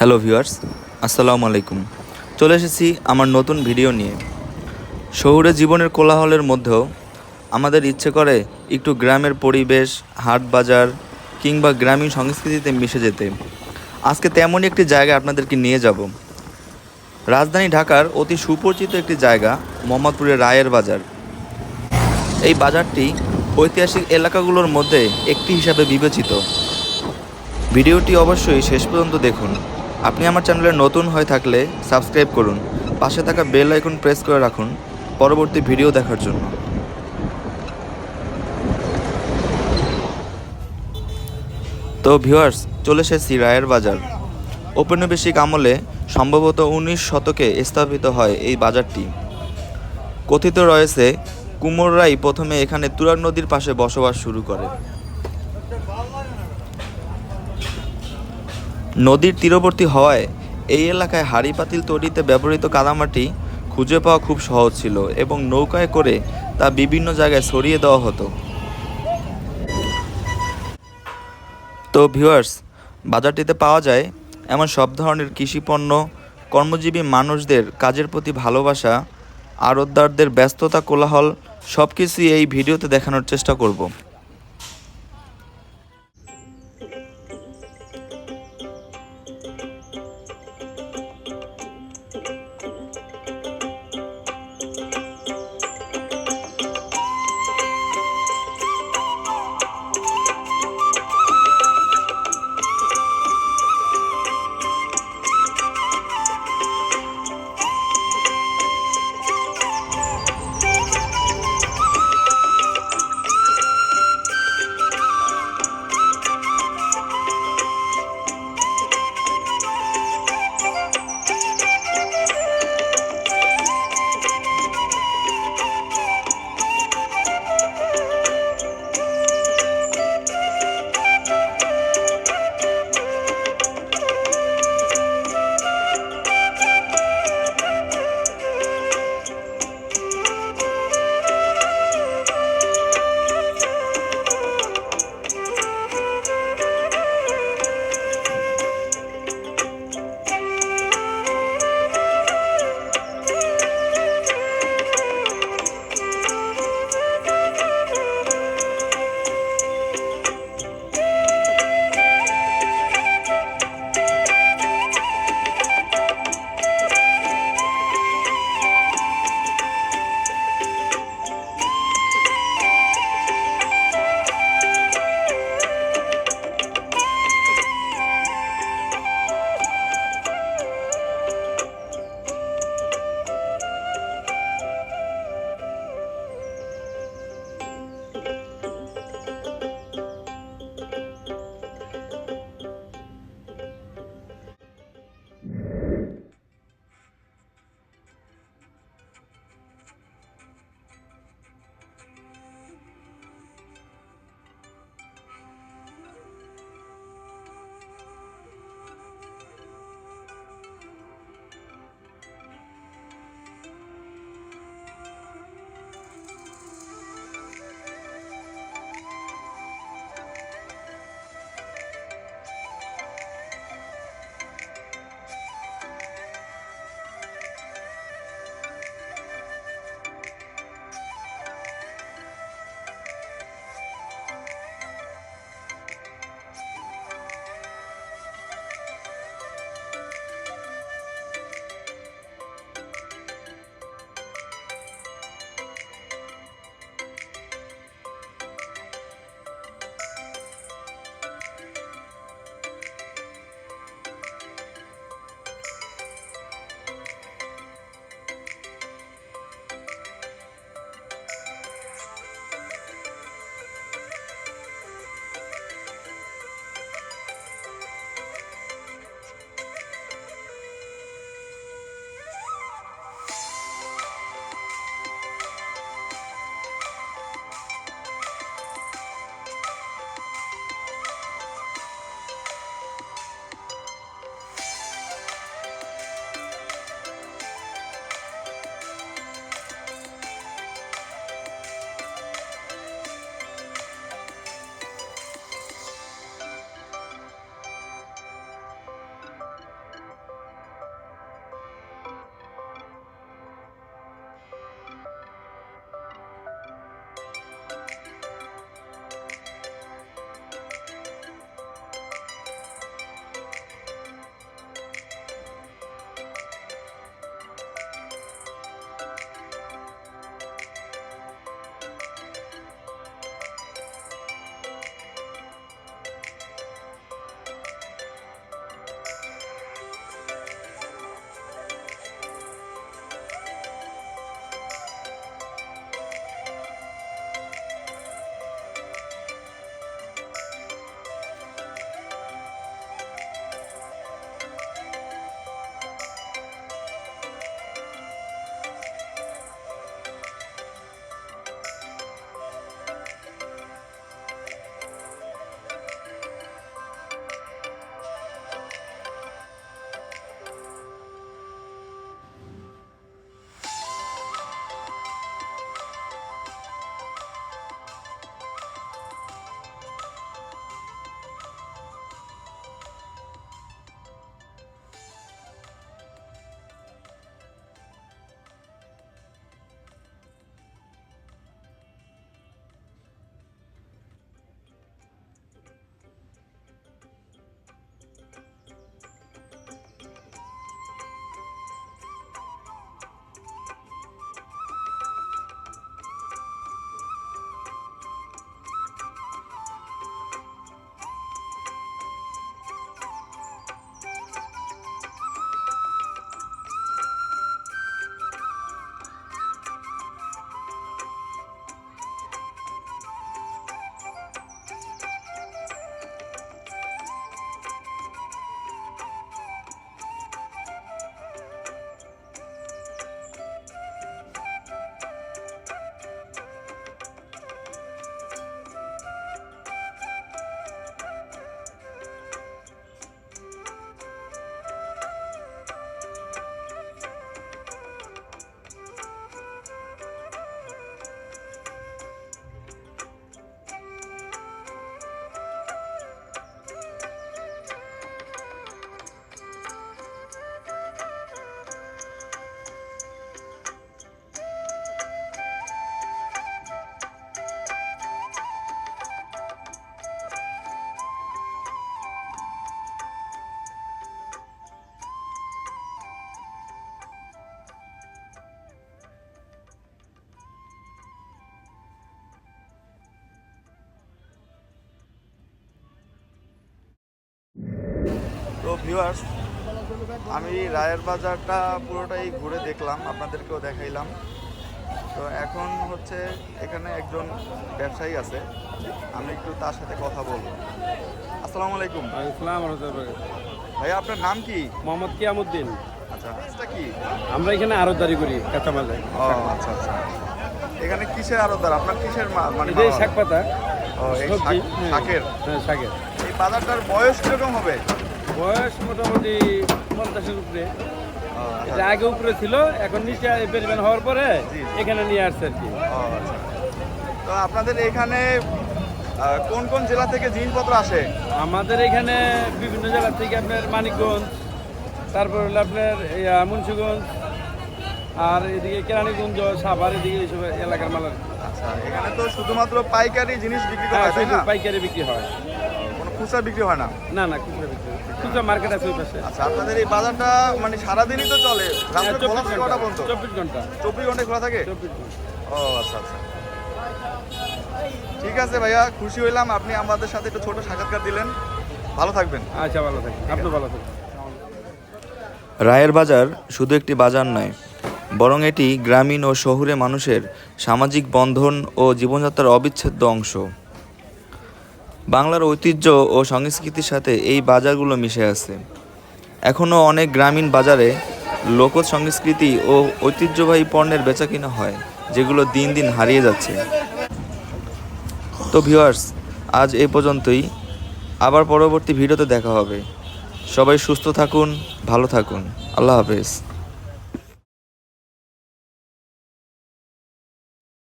Hello viewers, আসসালামু আলাইকুম। চলে এসেছি আমার নতুন ভিডিও নিয়ে। শহুরে জীবনের কোলাহলের মধ্যেও আমাদের ইচ্ছে করে একটু গ্রামের পরিবেশ, হাট বাজার কিংবা গ্রামীণ সংস্কৃতিতে মিশে যেতে। আজকে তেমনই একটি জায়গা আপনাদেরকে নিয়ে যাব। রাজধানী ঢাকার অতি সুপরিচিত একটি জায়গা, মোহাম্মদপুরের রায়ের বাজার। এই বাজারটি ঐতিহাসিক এলাকাগুলোর মধ্যে একটি হিসাবে বিবেচিত। ভিডিওটি অবশ্যই শেষ পর্যন্ত দেখুন। আপনি আমার চ্যানেলে নতুন হয়ে থাকলে সাবস্ক্রাইব করুন। পাশে থাকা বেল আইকন প্রেস করে রাখুন পরবর্তী ভিডিও দেখার জন্য। তো ভিউয়ার্স, চলে এসেছি রায়ের বাজার। ঔপনিবেশিক আমলে সম্ভবত উনিশ শতকে স্থাপিত হয় এই বাজারটি। কথিত রয়েছে, কুমোররাই প্রথমে এখানে তুরাগ নদীর পাশে বসবাস শুরু করে। নদীর তীরবর্তী হওয়ায় এই এলাকায় হাড়ি পাতিল তৈরিতে ব্যবহৃত কাদামাটি খুঁজে পাওয়া খুব সহজ ছিল এবং নৌকায় করে তা বিভিন্ন জায়গায় সরিয়ে দেওয়া হতো। তো ভিউয়ার্স, বাজারটিতে পাওয়া যায় এমন সব ধরনের কৃষিপণ্য, কর্মজীবী মানুষদের কাজের প্রতি ভালোবাসা আড়তদারদের ব্যস্ততা, কোলাহল সব কিছুই এই ভিডিওতে দেখানোর চেষ্টা করব। ভিউয়ার্স আমি রায়ের বাজারটা পুরোটাই ঘুরে দেখলাম আপনাদেরকেও দেখাইলাম। তো এখন হচ্ছে এখানে একজন ব্যবসায়ী আছে আমি একটু তার সাথে কথা বলব। আসসালামু আলাইকুম। ভাইয়া আপনার নাম কি? মোহাম্মদ কিয়ামুদ্দিন। আচ্ছা কাজটা কি? আমরা এখানে আরতদারি করি কাঁচামালে। ও আচ্ছা আচ্ছা। এখানে কিসের আরদার আপনার কিসের মানে শাক পাতা ও, এই শাকের? হ্যাঁ শাকের। এই বাজারটার বয়স কীরকম হবে? বয়স মোটামুটি পঞ্চাশের উপরে আচ্ছা। এটা আগে উপরে ছিল এখন নিচে বেরবেন হওয়ার পরে। এখানে নিয়ে আসছে আর কি আচ্ছা। তো আপনাদের এখানে কোন কোন জেলা থেকে জিনিসপত্র আসে আমাদের এখানে বিভিন্ন জেলা থেকে আপনার মানিকগঞ্জ তারপর হলো আপনার মুন্সিগঞ্জ আর এদিকে কেরানীগঞ্জ সাভার এদিকে এইসব এলাকার মাল আচ্ছা এখানে তো শুধুমাত্র পাইকারি জিনিস বিক্রি করা হ্যাঁ হয় পাইকারি বিক্রি হয় খুচরা বিক্রি হয় না? না না খুচরা বিক্রি খুচরা মার্কেট আছে ওই পাশে। আচ্ছা আপনাদের এই বাজারটা মানে সারাদিনই তো চলে? রাত্রে হ্যাঁ, খোলা চব্বিশ থাকে ঘণ্টা কটা পর্যন্ত? চব্বিশ ঘণ্টা। চব্বিশ ঘন্টায় খোলা থাকে? চব্বিশ ঘণ্টা। ও আচ্ছা আচ্ছা। ঠিক আছে ভাইয়া খুশি হইলাম। আপনি আমাদের সাথে একটু ছোট সাক্ষাৎকার দিলেন। ভালো থাকবেন। আচ্ছা ভালো থাকেন আপনি ভালো থাকেন রায়ের বাজার শুধু একটি বাজার নয় বরং এটি গ্রামীণ ও শহুরে মানুষের সামাজিক বন্ধন ও জীবনযাত্রার অবিচ্ছেদ্য অংশ। বাংলার ঐতিহ্য ও সংস্কৃতির সাথে এই বাজারগুলো মিশে আছে। এখনও অনেক গ্রামীণ বাজারে লোক সংস্কৃতি ও ঐতিহ্যবাহী পণ্যের বেচাকিনা হয়, যেগুলো দিন দিন হারিয়ে যাচ্ছে। তো ভিউয়ার্স, আজ এ পর্যন্তই। আবার পরবর্তী ভিডিওতে দেখা হবে। সবাই সুস্থ থাকুন, ভালো থাকুন। আল্লাহ হাফেজ।